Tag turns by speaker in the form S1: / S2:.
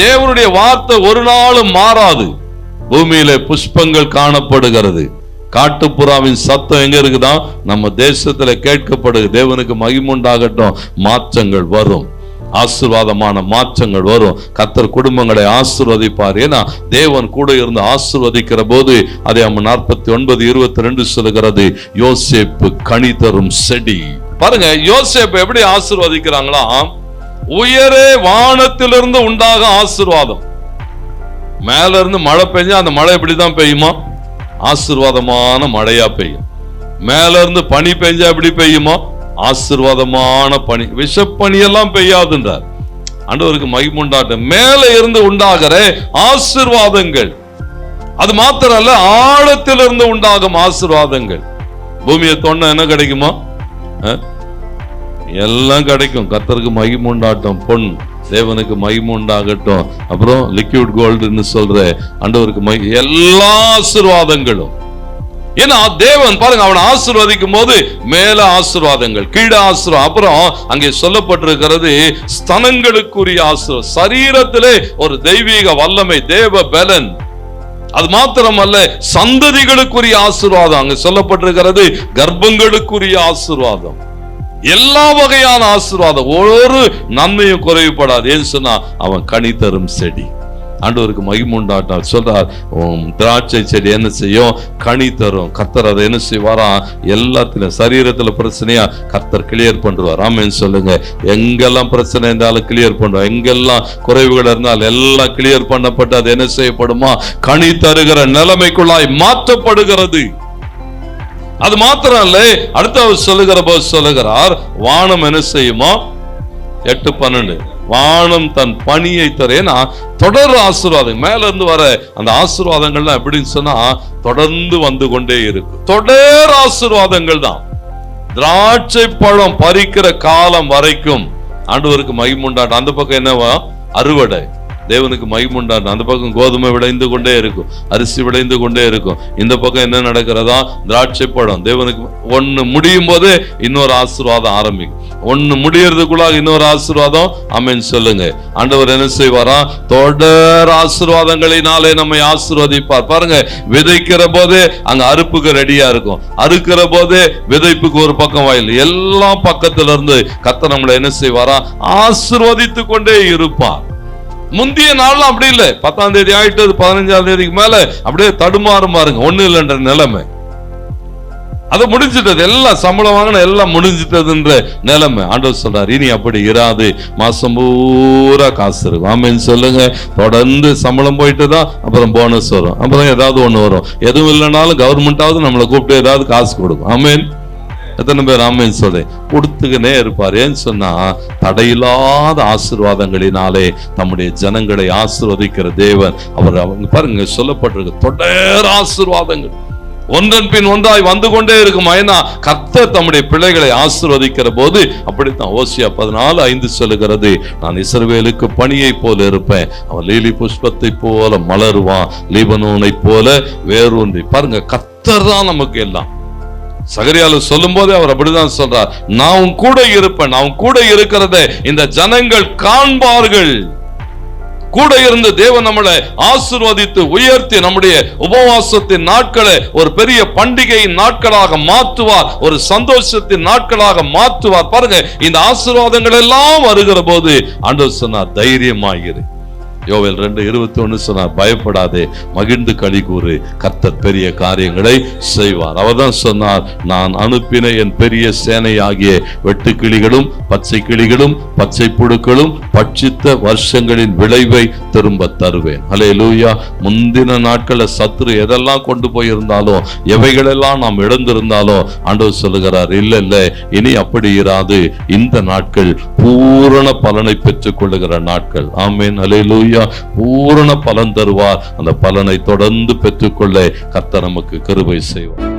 S1: தேவனுடைய வார்த்தை ஒரு நாளும் மாறாது. பூமியில புஷ்பங்கள் காணப்படுகிறது. காட்டுப்புறாவின் சத்தம் எங்க இருக்குதா? நம்ம தேசத்துல கேட்கப்படுது. தேவனுக்கு மகிமுண்டாகட்டும் மாற்றங்கள் வரும். ஆசிர்வாதமான மாற்றங்கள் வரும். கத்தர் குடும்பங்களை ஆசிர்வதிப்பார். ஏன்னா தேவன் கூட இருந்து ஆசிர்வதிக்கிற போது அதை நம்ம நாற்பத்தி ஒன்பது இருபத்தி ரெண்டு சொல்லுகிறது யோசேப்பு கனி தரும் செடி. பாருங்க யோசேப்பு எப்படி ஆசிர்வதிக்கிறாங்களா? உயரே வானத்திலிருந்து உண்டாக ஆசிர்வாதம். மேல இருந்து மழை பெஞ்சா அந்த மழை எப்படிதான் பெய்யுமா? ஆசீர்வாதமான மழையா பெய்யும். மேல இருந்து பனி பெஞ்சா எப்படி பெய்யுமா? ஆசிர்வாதமான பனி. விஷப்பனியெல்லாம் பெய்யாதுன்றார். ஆண்டவருக்கு மகிமுண்டாட்டம் மேல இருந்து உண்டாகிற ஆசிர்வாதங்கள். அது மாத்திரம் அல்ல ஆழத்திலிருந்து உண்டாகும் ஆசிர்வாதங்கள். பூமியை தோண்ட என்ன கிடைக்குமா? எல்லாம் கிடைக்கும். கத்தருக்கு மகிமுண்டாட்டம். பொன் தேவனுக்கு மகிமுண்டாகட்டும். அப்புறம் லிக்விட் கோல்டுன்னு சொல்ற அண்டவருக்கு மகி எல்லா ஆசீர்வாதங்களும். ஏன்னா தேவன் பாருங்க அவனை ஆசிர்வதிக்கும் போது மேல ஆசிர்வாதங்கள் கீழே ஆசீர்வாதம். அப்புறம் அங்கே சொல்லப்பட்டிருக்கிறது ஸ்தனங்களுக்குரிய ஆசீர்வாதம். சரீரத்திலே ஒரு தெய்வீக வல்லமை தேவ பலன். அது மாத்திரமல்ல சந்ததிகளுக்குரிய ஆசீர்வாதம். அங்க சொல்லப்பட்டிருக்கிறது கர்ப்பங்களுக்குரிய ஆசிர்வாதம். எல்லா வகையான ஆசீர்வாதம். ஒரு நன்மையும் குறைவுபடாது. ஏன்னு சொன்னா அவன் கனி தரும் செடி. ஆண்டவருக்கு மகிமுண்டாட்டார் சொல்றார் திராட்சை செடி என்ன செய்யும்? கனி தரும். கத்தர் அதை என்ன செய்வாரா? எல்லாத்திலும் சரீரத்தில் பிரச்சனையா? கத்தர் கிளியர் பண்ணுவார் ஆமேன்னு சொல்லுங்க. எங்கெல்லாம் பிரச்சனை இருந்தாலும் கிளியர் பண்ணுவோம் எங்கெல்லாம் குறைவுகள் இருந்தால் எல்லாம் கிளியர் பண்ணப்பட்டு அது என்ன செய்யப்படுமா? கனி தருகிற நிலைமைக்குள்ளாய் மாற்றப்படுகிறது. அது மாத்திரம் இல்ல அடுத்து அவர் சொல்லுகிற போது சொல்லுகிறார் வானம் என்ன செய்யுமா? எட்டு பன்னெண்டு. வானம் தன் பணியை தர. தொடர் ஆசீர்வாதம். மேல இருந்து வர அந்த ஆசீர்வாதங்கள்லாம் எப்படின்னு சொன்னா தொடர்ந்து வந்து கொண்டே இருக்கு. தொடர் ஆசீர்வாதங்கள் தான். திராட்சை பழம் பறிக்கிற காலம் வரைக்கும் ஆண்டவருக்கு மகிமுண்டாட்டம் அந்த பக்கம் என்னவா? அறுவடை. தேவனுக்கு மகிமுண்டாட்டம் அந்த பக்கம் கோதுமை விளைந்து கொண்டே இருக்கும். அரிசி விளைந்து கொண்டே இருக்கும். இந்த பக்கம் என்ன நடக்கிறதா? திராட்சை பழம். தேவனுக்கு ஒன்று முடியும் போது இன்னொரு ஆசீர்வாதம் ஆரம்பிக்கும். ஒன்று முடியறதுக்குள்ளாக இன்னொரு ஆசீர்வாதம். அமேன் சொல்லுங்க. ஆண்டவர் என்ன செய்வாரா? தொடர் ஆசீர்வாதங்களினாலே நம்மை ஆசீர்வதிப்பார். பாருங்க விதைக்கிற போதே அங்க அறுப்புக்கு ரெடியா இருக்கும். அறுக்கிற போதே விதைப்புக்கு ஒரு பக்கம் வாயில். எல்லா பக்கத்துல இருந்து கத்த நம்மளை என்ன செய்வாரா? ஆசிர்வதித்து கொண்டே இருப்பார். முந்தைய நாள்லாம் அப்படி இல்லை. பத்தாம் தேதி ஆயிட்டது பதினஞ்சாம் தேதிக்கு மேல அப்படியே தடுமாறும் பாருங்க. ஒண்ணு இல்லைன்ற நிலைமை. அது முடிஞ்சிட்டது. எல்லாம் சம்பளம் வாங்கின எல்லாம் முடிஞ்சிட்டதுன்ற நிலைமை. ஆண்டவர் சொல்றாரு இனி அப்படி இராது. மாசம் பூரா காசு இருக்கும் ஆமேன்னு சொல்லுங்க. தொடர்ந்து சம்பளம் போயிட்டு தான் அப்புறம் போனஸ் வரும். அப்புறம் ஏதாவது ஒன்று வரும். எதுவும் இல்லைனாலும் கவர்மெண்டாவது நம்மளை கூப்பிட்டு ஏதாவது காசு கொடுக்கும். ஆமேன். எத்தனை பேர் ஆமேன் சொல்லு கொடுத்துக்கினே இருப்பார். ஏன்னு சொன்னா தடையில்லாத ஆசீர்வாதங்களினாலே தம்முடைய ஜனங்களை ஆசீர்வதிக்கிற தேவன் அவர் அவங்க பாருங்க சொல்லப்பட்டிருக்கு. தொடர் ஆசீர்வாதங்கள். ஒன்றன் பின் ஒன்றாய் வந்து கொண்டே இருக்கும். ஏன்னா கத்த தம்முடைய பிள்ளைகளை ஆசிர்வதிக்கிற போது அப்படித்தான். ஓசியா பதினாலு ஐந்து சொல்லுகிறது நான் இஸ்ரவேலுக்கு பணியை போல இருப்பேன். அவன் லீலி புஷ்பத்தை போல மலருவான். லீபனோனை போல வேரூன்றி பாருங்க கத்தர் தான் நமக்கு எல்லாம். சகரியால சொல்லும் போதே அவர் அப்படிதான் சொல்றார். நான் கூட இருப்பேன். நான் கூட இருக்கிறத இந்த ஜனங்கள் காண்பார்கள். கூட இருந்து தேவன் நம்மளை ஆசிர்வதித்து உயர்த்தி நம்முடைய உபவாசத்தின் நாட்களை ஒரு பெரிய பண்டிகையின் நாட்களாக மாற்றுவார். ஒரு சந்தோஷத்தின் நாட்களாக மாற்றுவார். பாருங்க இந்த ஆசீர்வாதங்கள் எல்லாம் வருகிற போது அண்டர் சொன்னார் தைரியமாயிரு. யோவேல் ரெண்டு இருபத்தி ஒண்ணு சொன்னார் பயப்படாதே மகிழ்ந்து களி கூறு கர்த்தர் பெரிய காரியங்களை செய்வார். அவர்தான் சொன்னார் நான் அனுப்பின என் பெரிய சேனையாகிய வெட்டு கிளிகளும் பச்சை கிளிகளும் பச்சை புழுக்களும் பட்சித்த வருஷங்களின் விளைவை திரும்ப தருவேன். ஹலே லூயா முந்தின நாட்கள சத்ரு எதெல்லாம் கொண்டு போயிருந்தாலும் எவைகளெல்லாம் நாம் இழந்திருந்தாலும் ஆண்டவர் சொல்லுகிறார் இல்லை இல்லை இனி அப்படி இராது. இந்த நாட்கள் பூரண பலனை பெற்றுக் கொள்ளுகிற நாட்கள். ஆமேன் அலையலூயா பூரண பலன் தருவார். அந்த பலனை தொடர்ந்து பெற்றுக்கொள்ள கத்த நமக்கு கருவை செய்வார்.